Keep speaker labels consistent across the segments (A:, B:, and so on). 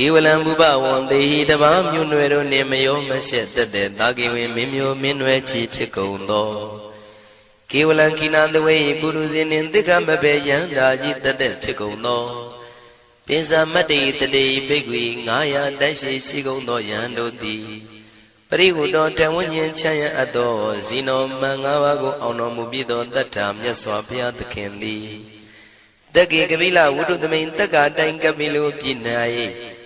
A: ကေဝလံဘုဘဝံတေဟိတဘာမြွနွယ်တို့နှင့်မယောမရှက်သက်သက်တာကေဝင်မင်းမျိုးမင်းနွယ်ချီဖြစ်ကုန်သောကေဝလံကိနာတဝေပုရုဇဉ်နှင့်တိက္ခမဘေယံဓာကြီးသက်သက်ဖြစ်ကုန်သောပိစမတ္တိတတိဘိက္ခွေ900တိုက်ရှိရှိကုန်သောယံတို့သည်ပရိဟုတော်တန်ဝဉ္ဉ္ချမ်းရအပ်သောဇီနောမံ၅ပါးကိုအောင်တော်မူပြီးသောတတ္ထာမြတ်စွာဘုရားသခင်သည်တက္ကေကပိလဝုဒ္ဓသမိန်တက္ကာတိုင်ကပိလုပြည်၌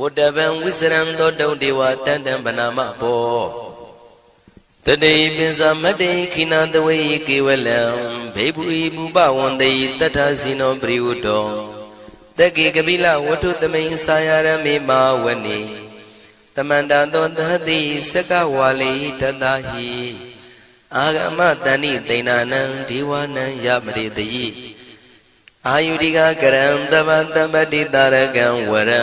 A: ဝတ္တဗံဝိစရံသောတုံဒေဝတန်တံဗနာမဘောတတိပိစမတေခိနာတဝေကေဝလံဘေဘူဤဘူပဝန္တေတတ္ထစီနောပရိဝတ္တောတက္ကေကပိလဝတ္ထုသမိန်စာယရမေမာဝနိတမန္တသောသတိစကဝါလိတတဟိအာဂမတဏိသိဏနံဒီဝနံယမရိတယိအာယုရိကကရံတဗ္ဗတပ္ပတိတာရကံဝရံ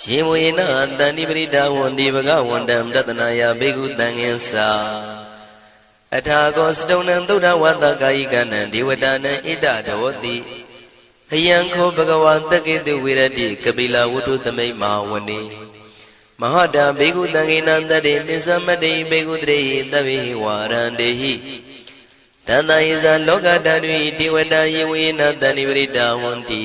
A: ရှင်ဝေနတန္တိပရိဒါဝန္တိဘဂဝန္တံတတနာယဘေကုတံငင်္စာအထာကောစတုံနံသုဒ္ဓဝတ္တကာယိကနံဒေဝတာနံဣဒဒေဝတိအယံခောဘဂဝါတကေတုဝိရတိကပိလဝတ္ထုသမိတ်မဟာဝနေမဟာတာဘေကုတံငေနံတတေပိသမတ္တိဘေကုတရေတဗေဝါရန္တေဟိတန္တယေဇာလောကတတွင်ဒေဝတာယေဝေနတန္တိပရိတာဝန္တိ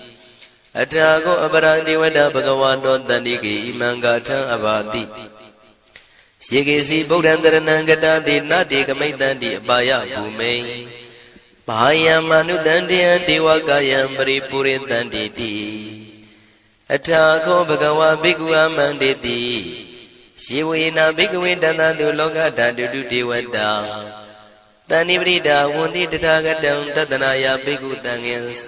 A: အထာကောအပရံဒီဝတ္တဘဂဝါတောတန္တိကေဣမံဂါထံအဘာတိယေကေစီဗုဒ္ဓံတရဏံကတတိနတေကမိတ်တန္တိအပါယဘူမိန်ဘာယံမနုတန္တယံဒေဝကာယံပရိပုရိတန္တိတိအထာခောဘဂဝါဘိက္ခုအမန္တေတိယေဝေနာဘိက္ခဝေတန္တတုလောကဓာတုတုဒေဝတာတဏိပရိဒာဝန္တိတထာဂတံတတနာယဘိက္ခုတံငင်္စ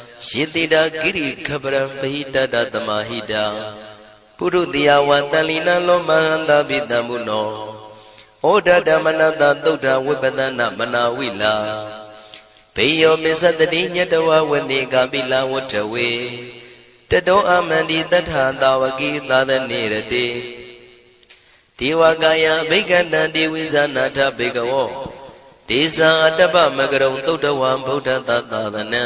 A: ယေတိတာကိရိခပရံပဟိတတသမာဟိတာပုရုတိယဝတန်လီနလောမဟန္တာပိတံမုနောဩဒဓမ္မနတသုဒ္ဓဝိပဒနာမနာဝိလာဘေယောပစ္စတတိညတဝဝနေကပိလဝတ္ထဝေတတောအမန္တိတထာတာဝကိသာသနေရတိဒေဝကာယဘိက္ခန္တံဒေဝိဇာနာထဘေကဝောဒေဇာအတ္တပမကရုံသုဒ္ဓဝံဗုဒ္ဓသသာသနံ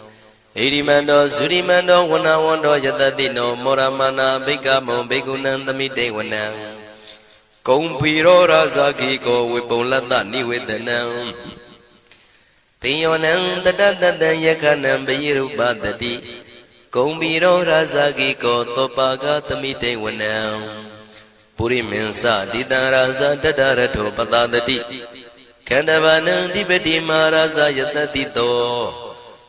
A: ဣရိမန္တောဇုရိမန္တောဝနဝန္တောယတတိနောမောရမနာဘိကမောဘေကုဏံသမိတေဝနံကုံဖီရောရာဇာခိကောဝေပုံလတ္တနိဝေဒနံပိယောနံတတတတံယခနံပိရုပတတိကုံဖီရောရာဇာခိကောသောပါကသမိတေဝနံပုရိမင်းစတိတံရာဇာတတရထောပတတတိခန္ဓဗနံဒီပတိမာရာဇာယတတိတော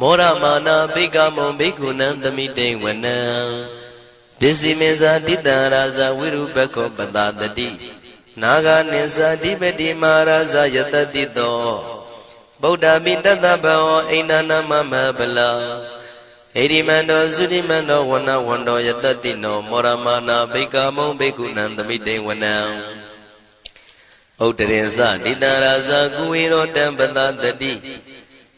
A: မောရမာနာဘိကမောဘိက္ခုနံသမိတေဝနံပစ္စည်းမေဇာတိတံရာဇဝိရုပခောပတာတတိနာဂာနိဇာတိပတိမာရာဇယတတိတောဗုဒ္ဓမိတတဘောအိန္ဒနာမမဗလာဣရိမန္တောသုတိမန္တောဝနဝန္တောယတတိနောမောရမာနာဘိကမောဘိက္ခုနံသမိတေဝနံဥဒ္ဒရင်ဇတိတံရာဇကုဝေရောတံပတာတတိ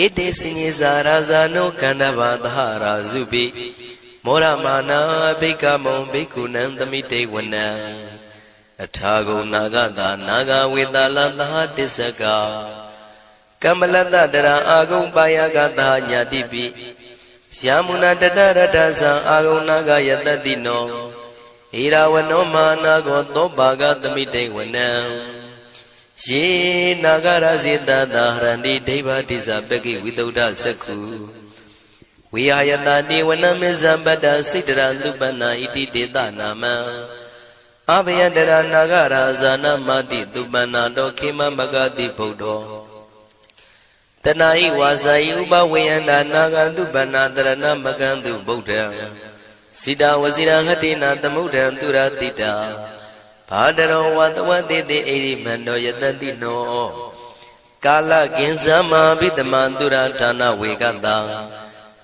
A: ဧတေစင်္ဇာရာဇာနောကန္တဘာသဟရာဇုပိမောရမာနာဘိကမုံဘိက္ခုနံသမိတေဝနံအထာဂုံနာဂတာနာဂဝေတလသဟတစ္စကကမ္မလတတရာအာဂုံပါယကတာညာတိပိယာမုနာတတရတသံအာဂုံနာဂယတတိနောဣရာဝနောမာနာကောသောပါကသမိတေဝနံ ယေနာဂရဇေတတာဟရန္တိဒိဗ္ဗတိဇပကိဝိတုဒ္ဓသက္ခုဝိဟာယတတိဝနမေဇံပတ္တစိတ္တရသုပနာဣတိတေတနာမံအဘယတရနာဂရာဇာနမတိသူပနာတောခေမမဂတိဗုဒ္ဓောတဏှာဤဝါစာဤဥပဝေယန္တာနာဂန္တုပဏတရဏမကံတုဗုဒ္ဓံစိတာဝစီရဟတိနာသမုဒ္ဒံသူရတိတာ ဘာတရောဝတဝတိတိအိရိမန္တောယတတိနောကာလကင်ဇမဘိတမံသူရဌာနဝေကတံ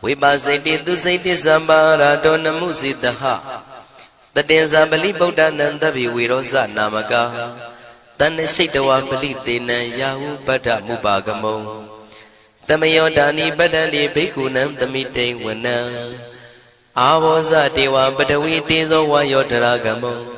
A: ဝိပါစိတိသူစိတိသမ္ပါရာတောနမှုစိတဟတတေဇာပလိဗုဒ္ဓနံတဗ္ဗေဝေရောဇနာမကာတဏ္ဍရှိတဝပလိတေနံယာဟုပတ္ထမုပါကမုံတမယောဒာနိပတ္တန္တိဘိက္ခုနံသမိတိဝနံအာဘောဇတေဝပတဝီတေဇောဝါယောတရာကမုံ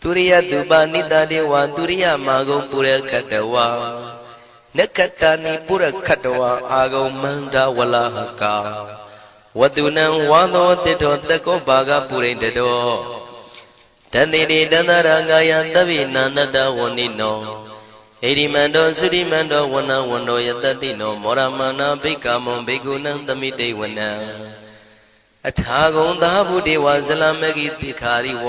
A: သူရိယသူပါနိတတေဝသူရိယမာဂုံပုရခတဝါနက္ခတနိပုရခတဝါအာဂုံမန္တဝလဟကာဝတုနံဝါသောတိတောတကောဘာဂပုရိတတော်တန်တိတိတန္တရာငါယသဗ္ဗိနန္တဝဏိနောဣရိမန္တောသုရိမန္တောဝဏဝန္တောယတတိနောမောရမနာဘိကမုံဘေကုဏံသမိတေဝနံအထာဂုံသာဘုဒေဝဇလမဂိတိခာရိဝ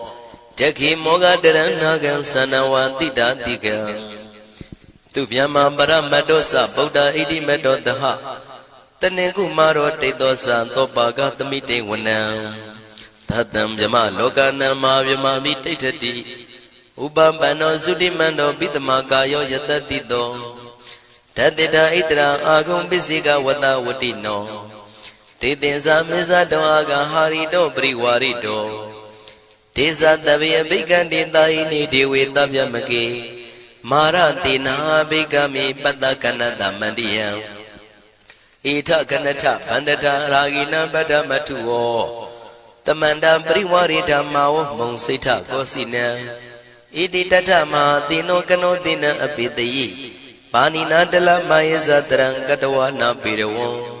A: တခိမောဃတရဏဂံသနဝတိတာတိကံသူဗျမပရမတ္တောသဗုဒ္ဓဣတိမတ္တောတဟတနေကုမာရောတိတ်သောသံသောပါကသမိတေဝနံသတံဗျမလောကနံမာဗျမမိတိဋ္ဌတိဥပပန္နောသုတိမန္တောပိတမကာယောယတတိတောတတေတာဣတရာအာဂုံပစ္စေကဝတဝတိနောတေတင်္စာမေဇတောအာဂဟာရိတောပရိဝါရိတော ဒေသတဗေဘိကံတေတာဟိနေဒေဝေတဗျမကေမာရတေနာဘိကမိပတ္တကနတမန္တိယံဣထကနထဗန္တတာရာဂိနံပတ္တမထုဝောတမန္တပရိဝရိဓမ္မာဝမုံစိဋ္ဌကောစီနံဣတိတထမဟာတိနောကနောတိနံအပိတယိပါဏိနာတလမယေဇတရံကတဝနာပေရဝံ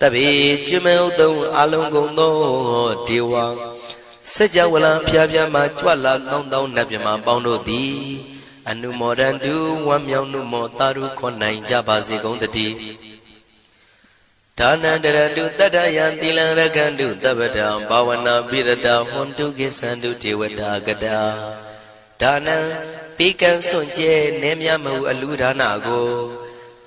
A: တပိကျွမေဥတုံအလုံးကုန်သောဒေဝစัจ java လံဖျားဖျားမှကြွလာကောင်းသောနတ်မြမပေါင်းတို့သည် အနုမောဒန္တုဝမ်းမြောက်နှုမောတာရုခေါ်နိုင်ကြပါစေကုန်တည်းဒါနန္တရတုတတ္တယံသီလံရကန္တုတပ္ပတံဘာဝနာပိရတဟွန်တုကိသန္တုဒေဝတာကတာဒါနံပေကံစွန့်ကျဲနေမြမဟုအလူဒါနကို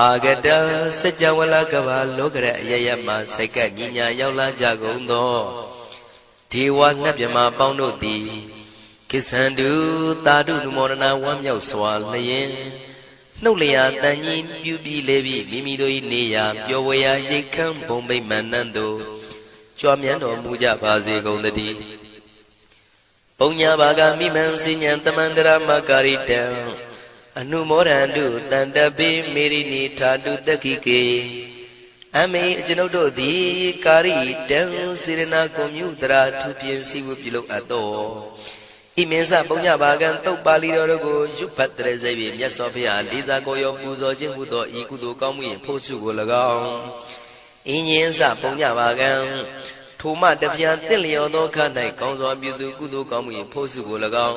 A: အာဂတစัจ java လကဘာလောကရအယယမစိတ်ကညီညာရောက်လာကြကုန်သောဒေဝငှက်မြမပေါင်းတို့သည်ကိစ္ဆန္တုတာတုနုမောဒနာဝမ်းမြောက်စွာလျင်နှုတ်လျာတန်ကြီးပြူပြီးလေပြီးမိမိတို့၏နေရာပျော်ဝေရာရိတ်ခမ်းဘုံဗိမာန်နန်းတို့ကြွားမြန်းတော်မူကြပါစေကုန်သတည်းပုံညာဘာဂမိမံစဉ္ဉံတမန္တရမကာရိတံ အနုမောဒန္တုတန်တပိမေရိနိထာတုတက္ခိကေအမေအကျွန်ုပ်တို့သည်ကာရိတံစေရနာကွန်မြူတရာထူပြင်းစီဝပြုလုပ်အပ်တော်ဣမင်းစပုံညဘာကံတုတ်ပါဠိတော်တို့ကိုရွတ်ဖတ်တဲ့စေပြီးမြတ်စွာဘုရားလေးစားကိုရောပူဇော်ခြင်းဟူသောဤကုသိုလ်ကောင်းမှု၏ဖို့စုကို၎င်းအင်းရင်စပုံညဘာကံထိုမှတပြန်တင့်လျော်သောခါ၌ကောင်းစွာပြုသူကုသိုလ်ကောင်းမှု၏ဖို့စုကို၎င်း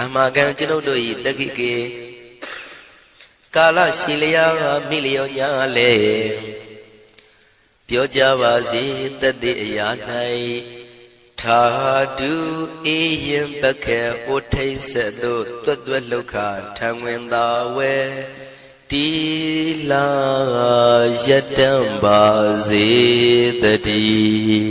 A: အမကံကျွန်ုပ်တို့၏တက္ခိကေကာလရှိလျာမိလျောညာလေပြောကြပါစေတသက်အရာ၌ထာတုအေယံပခေဩထိတ်ဆက်သို့တွတ်တွတ်လောက်ခထံဝင်သာဝဲတီလာယတံပါစေတည်း